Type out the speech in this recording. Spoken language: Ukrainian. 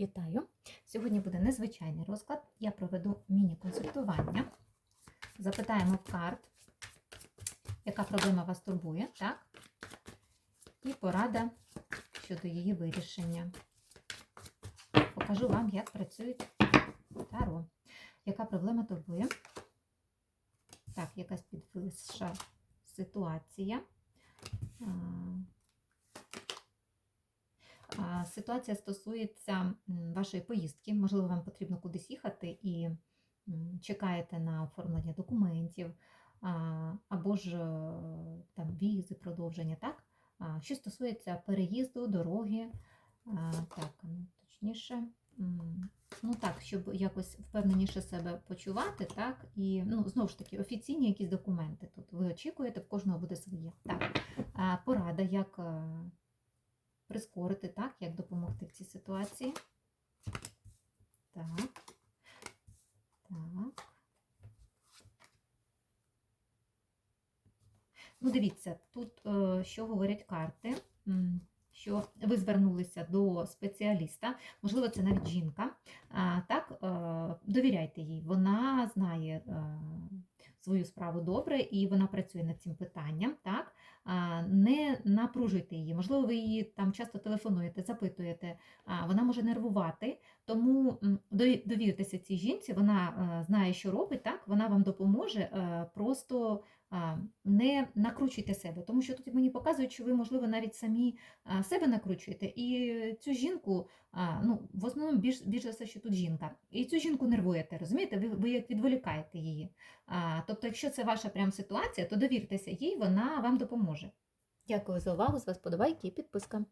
Вітаю! Сьогодні буде незвичайний розклад. Я проведу міні-консультування. Запитаємо в карт, яка проблема вас турбує, так? І порада щодо її вирішення. Покажу вам, як працюють таро. Яка проблема турбує? Так, якась підвища ситуація. Ситуація стосується вашої поїздки. Можливо, вам потрібно кудись їхати і чекаєте на оформлення документів, або ж е, там візи, продовження, так? Що стосується переїзду, дороги, так, ну, точніше, ну так, щоб якось впевненіше себе почувати, так, і ну, знову ж таки, офіційні якісь документи тут ви очікуєте, в кожного буде своє. Так, порада, як е, прискорити, так, як допомогти в цій ситуації. Так. Так. Ну, дивіться, тут е, що говорять карти, що ви звернулися до спеціаліста, можливо, це навіть жінка. Так, е, довіряйте їй, вона знає е, свою справу добре і вона працює над цим питанням. Так? Не напружуйте її. Можливо, ви її там часто телефонуєте, запитуєте, вона може нервувати, тому довіртеся цій жінці, вона е, знає, що робить, так? вона вам допоможе. е, Просто не накручуйте себе, тому що тут мені показують, що ви, можливо, навіть самі себе накручуєте. І цю жінку, ну, в основному більш, більш за все, що тут жінка, і цю жінку нервуєте, розумієте? Ви, ви як відволікаєте її. Тобто, якщо це ваша прям ситуація, то довіртеся їй, вона вам допоможе. Дякую за увагу. З вас подобайки і підписка.